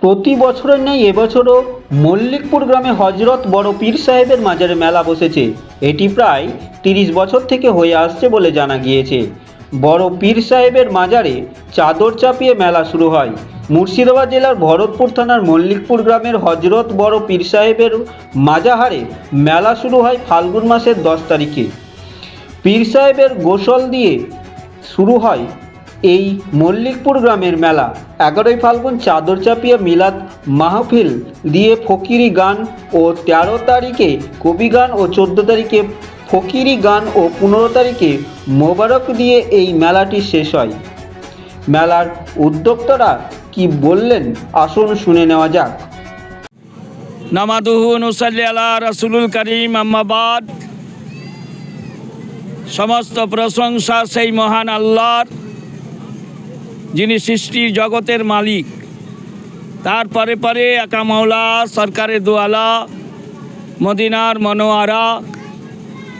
প্রতি বছরের ন্যায় এবছরও মল্লিকপুর গ্রামে হজরত বড় পীর সাহেবের মাজারে মেলা বসেছে। এটি প্রায় তিরিশ বছর থেকে হয়ে আসছে বলে জানা গিয়েছে। বড় পীর সাহেবের মাজারে চাদর চাপিয়ে মেলা শুরু হয়। মুর্শিদাবাদ জেলার ভরতপুর থানার মল্লিকপুর গ্রামের হজরত বড় পীর সাহেবের মাজাহারে মেলা শুরু হয় ফাল্গুন মাসের দশ তারিখে। পীর সাহেবের গোসল দিয়ে শুরু হয় এই মল্লিকপুর গ্রামের মেলা। এগারোই ফাল্গুন চাদর চাপিয়া মিলাদ মাহফিল দিয়ে ফকিরি গান ও তেরো তারিখে কবি গান ও চোদ্দ তারিখে ফকিরি গান ও পনেরো তারিখে মোবারক দিয়ে এই মেলাটি শেষ হয়। মেলার উদ্যোক্তারা কি বললেন আসুন শুনে নেওয়া যাক। নামাদুহু আলা করিম আম্মাবাদ সমস্ত প্রশংসা সেই মহান আল্লাহর। যিনি সৃষ্টি জগতের মালিক তারপরে পরে পরে একা মাওলা সরকারের দোয়ালা মদিনার মনোয়ারা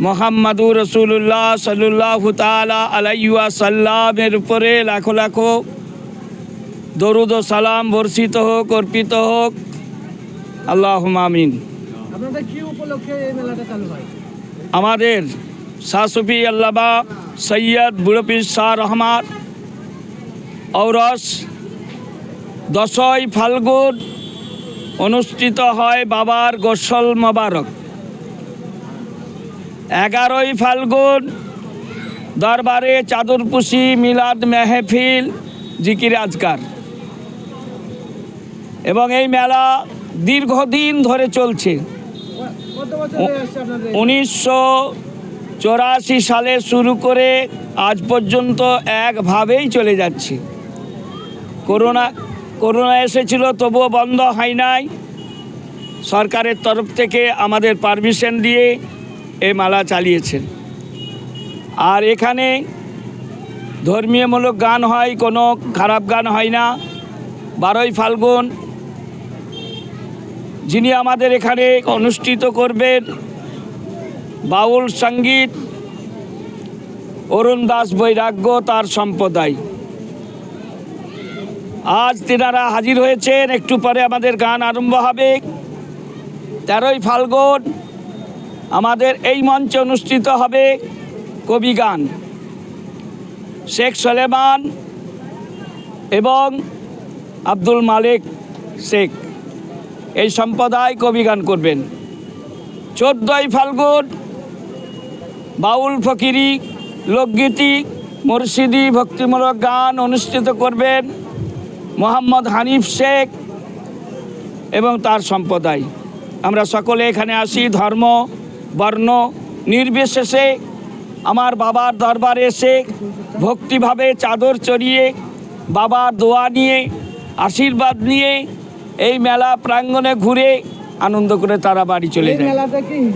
মোহাম্মদুর রসুল্লাহ সাল্লাহ তালা আলাইয়া সাল্লামের উপরে লাখো লাখো দরুদ ও সালাম বর্ষিত হোক অর্পিত হোক। আল্লাহ হয়? আমাদের শাহসুফি আল্লাবা সৈয়দ বুড়পির শাহ রহমান ঔরস দশই ফাল্গুন অনুষ্ঠিত হয় বাবার গোসল মোবারক। এগারোই ফাল্গুন দরবারে চাদরপুষি মিলাদ মেহফিল জিকির আজকার। এবং এই মেলা দীর্ঘদিন ধরে চলছে। উনিশশো চৌরাশি সালে শুরু করে আজ পর্যন্ত একভাবেই চলে যাচ্ছে। করোনা করোনা এসেছিল, তবুও বন্ধ হয় নাই। সরকারের তরফ থেকে আমাদের পারমিশন দিয়ে এই মালা চালিয়েছেন। আর এখানে ধর্মীয়মূলক গান হয়, কোনো খারাপ গান হয় না। বারোই ফাল্গুন, যিনি আমাদের এখানে অনুষ্ঠিত করবেন, বাউল সংগীত, অরুণ দাস বৈরাগ্য তার সম্প্রদায়। আজ তেনারা হাজির হয়েছেন, একটু পরে আমাদের গান আরম্ভ হবে। তেরোই ফাল্গুন আমাদের এই মঞ্চে অনুষ্ঠিত হবে কবি গান। শেখ সলেমান এবং আব্দুল মালিক শেখ এই সম্প্রদায় কবি গান করবেন। চোদ্দোই ফাল্গুন বাউল ফকিরি লোকগীতি মুর্শিদি ভক্তিমূলক গান অনুষ্ঠিত করবেন। মোহাম্মদ হানিফ শেখ এবং তার সম্প্রদায়। আমরা সকলে এখানে আসি ধর্ম বর্ণ নির্বিশেষে আমার বাবার দরবারে এসে ভক্তিভাবে চাদর চড়িয়ে বাবার দোয়া নিয়ে আশীর্বাদ নিয়ে এই মেলা প্রাঙ্গণে ঘুরে আনন্দ করে তারা বাড়ি চলে যায়।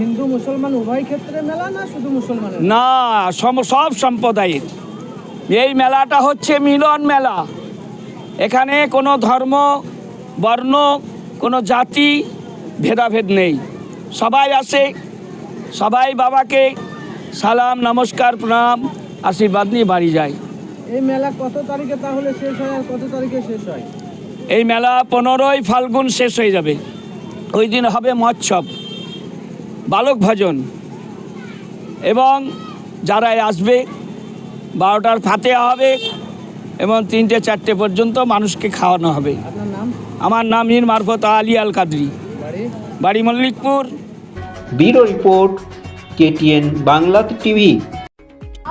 হিন্দু মুসলমান উভয় ক্ষেত্রে মেলা না শুধু না সম সব সম্প্রদায়ের। এই মেলাটা হচ্ছে মিলন মেলা। এখানে কোনো ধর্ম বর্ণ কোনো জাতি ভেদাভেদ নেই। সবাই আসে সবাই বাবাকে সালাম নমস্কার প্রণাম আশীর্বাদ নিয়ে বাড়ি যায়। এই মেলা কত তারিখে তাহলে শেষ হয় আর কত তারিখে শেষ হয়? এই মেলা পনেরোই ফাল্গুন শেষ হয়ে যাবে। ওই দিন হবে মহোৎসব বালক ভজন। এবং যারা আসবে বারোটার ফাতে হবে এবং তিনটে চারটে পর্যন্ত মানুষকে খাওয়ানো হবে। আপনার নাম? আমার নাম ইন মারফত আলী আল কাদরি। বাড়ি? বাড়ি Mallikpur. Bureau report KTN Bangla TV.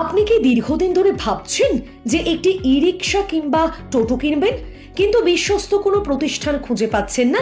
আপনি কি দীর্ঘদিন ধরে ভাবছেন যে একটি ই রিক্সা কিংবা টোটো কিনবেন? কিন্তু বিশ্বস্ত কোনো প্রতিষ্ঠান খুঁজে পাচ্ছেন না।